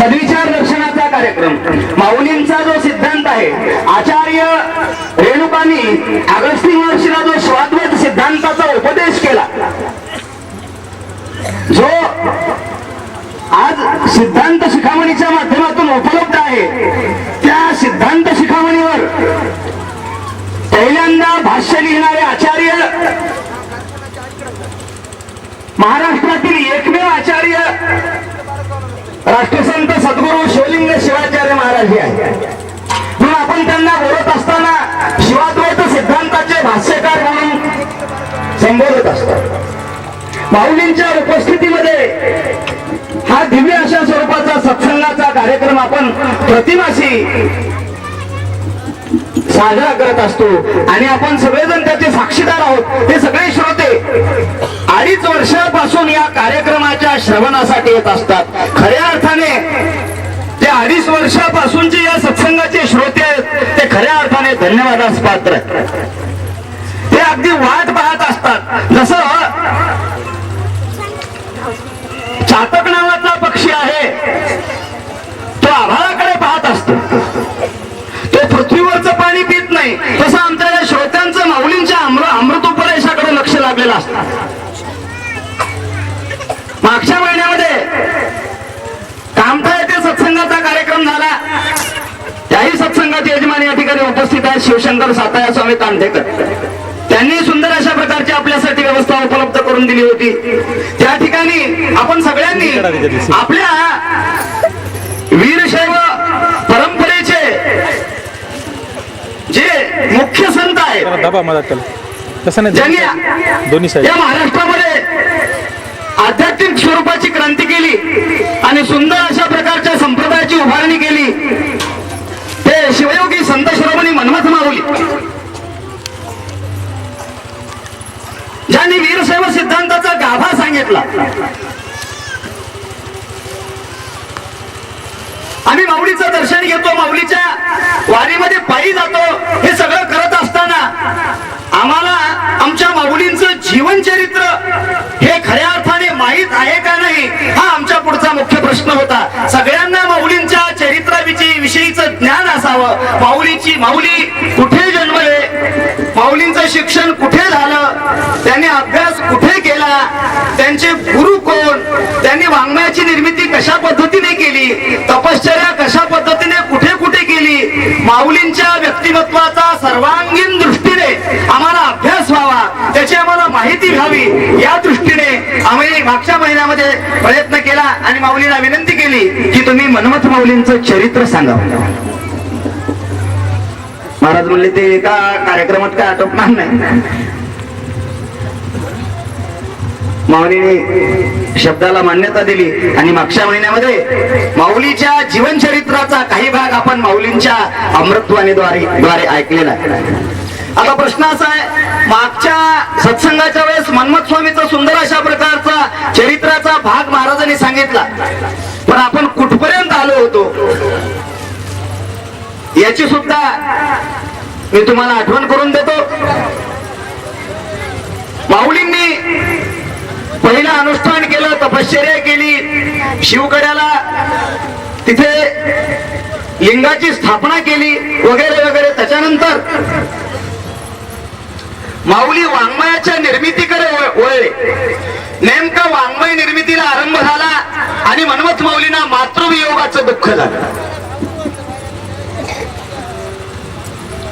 सद्विचार दर्शनाचा कार्यक्रम. माऊलींचा जो सिद्धांत आहे आचार्य रेणुकांनी अगस्ती महर्षीला जो स्वाद्वैत सिद्धांताचा उपदेश केला जो आज सिद्धांत शिखामणीच्या माध्यमातून उपलब्ध आहे त्या सिद्धांत शिखामणीवर पहिल्यांदा भाष्य लिहिणारे आचार्य महाराष्ट्रातील एकमेव आचार्य राष्ट्रसंत सद्गुरू शिवलिंग शिवाचार्य महाराज हे आहे म्हणून आपण त्यांना बोलत असताना शिवाद्वैत सिद्धांताचे भाष्यकार म्हणून संबोधत असतो माऊलींच्या उपस्थितीमध्ये हा दिव्य अशा स्वरूपाचा सत्संगाचा कार्यक्रम आपण प्रतिमाशी साजरा करत असतो. आणि आपण सगळेजण त्याचे साक्षीदार आहोत. ते सगळे श्रोते अडीच वर्षापासून या कार्यक्रमाच्या श्रवणासाठी येत असतात. खऱ्या अर्थाने ते अडीच वर्षापासूनचे या सत्संगाचे श्रोते आहेत ते खऱ्या अर्थाने धन्यवादास पात्र ते अगदी वाट पाहत असतात. जसं चातक नावाचा पक्षी आहे तो आभाळाकडे पाहत असतो. तो पृथ्वीवरचं पाणी पित नाही. तसं आमच्या श्रोत्यांचं माऊलींच्या अमृत उपदेशाकडे लक्ष लागलेलं असतं मागच्या महिन्यामध्ये कामठा येथे सत्संगाचा कार्यक्रम झाला. त्याही सत्संगाचे यजमान या ठिकाणी उपस्थित आहेत. शिवशंकर साताया स्वामी कामठेकर त्यांनी सुंदर अशा प्रकारची आपल्यासाठी व्यवस्था उपलब्ध करून दिली होती. त्या ठिकाणी आपण सगळ्यांनी आपल्या वीरशैव परंपरेचे जे मुख्य संत आहेत तसं नाही दोन्ही या महाराष्ट्रामध्ये आध्यात्मिक स्वरूपाची क्रांती केली. आणि सुंदर अशा प्रकारच्या संप्रदायाची उभारणी केली. ते शिवयोगी संत शिरोमणी मनमथ माऊली ज्यांनी वीरशैव सिद्धांताचा गाभा सांगितला. आम्ही माऊलीचं दर्शन घेतो माऊलीच्या वारी पायी जातो हे सगळं करत असताना आम्हाला आमच्या माऊलींचं जीवन चरित्र हे खऱ्या अर्थाने माहीत आहे का नाही हा आमच्या पुढचा मुख्य प्रश्न होता. सगळ्यांना माऊलींच्या चरित्राविषयी विषयीचं ज्ञान असावं. माऊलीची माऊली कुठे जन्मले? माऊलींचं शिक्षण कुठे झालं? त्यांनी अभ्यास कुठे केला? त्यांचे गुरु कोण? त्यांनी वाङ्मयाची निर्मिती कशा पद्धतीने केली? तपश्चर्या कशा पद्धतीने कुठे कुठे केली? माऊलींच्या व्यक्तिमत्वाचा सर्वांगीण दृष्टीने आम्हाला अभ्यास व्हावा त्याची आम्हाला माहिती घ्यावी या दृष्टीने मागच्या महिन्यामध्ये प्रयत्न केला आणि माऊलीला विनंती केली की तुम्ही मनमथ माऊलींचं चरित्र सांगा. महाराज म्हणले ते एका कार्यक्रमात काय आटोपणार नाही. माऊलीने शब्दाला मान्यता दिली आणि मागच्या महिन्यामध्ये माऊलीच्या जीवनचरित्राचा काही भाग आपण माऊलींच्या अमृतवाणीद्वारे द्वारे ऐकलेला आता प्रश्न असा आहे मागच्या सत्संगाच्या वेळेस मनमत स्वामीचा सुंदर अशा प्रकारचा चरित्राचा भाग महाराजांनी सांगितला. पण आपण कुठपर्यंत आलो होतो? याची सुद्धा मी तुम्हाला आठवण करून देतो. माऊलींनी पहिलं अनुष्ठान केलं तपश्चर्या केली. शिवकड्याला तिथे लिंगाची स्थापना केली वगैरे वगैरे. त्याच्यानंतर माऊली वाङ्मयाच्या निर्मितीकडे वळ- वळले. नेमका वाङ्मय निर्मितीला आरंभ झाला आणि मनमथ माऊलींना मातृवियोगाचं दुःख झालं.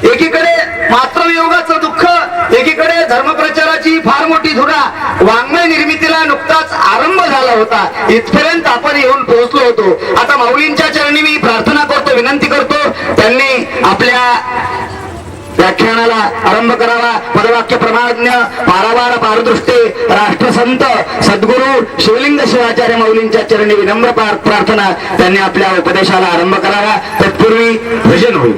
एकीकडे मातृवियोगाचं दुःख एकीकडे धर्मप्रचाराची फार मोठी धुरा. वाङ्मय निर्मितीला नुकताच आरंभ झाला होता. इथपर्यंत आपण येऊन पोहोचलो होतो. आता माऊलींच्या चरणी मी प्रार्थना करतो विनंती करतो. त्यांनी आपल्या व्याख्यानाला आरंभ करावा. पदवाक्य प्रमाज्ञ पारावार पारदृष्टे राष्ट्रसंत सद्गुरू शिवलिंग शिवाचार्य मौलींच्या चरणी विनम्र प्रार्थना त्यांनी आपल्या उपदेशाला आरंभ करावा. तत्पूर्वी भजन होईल.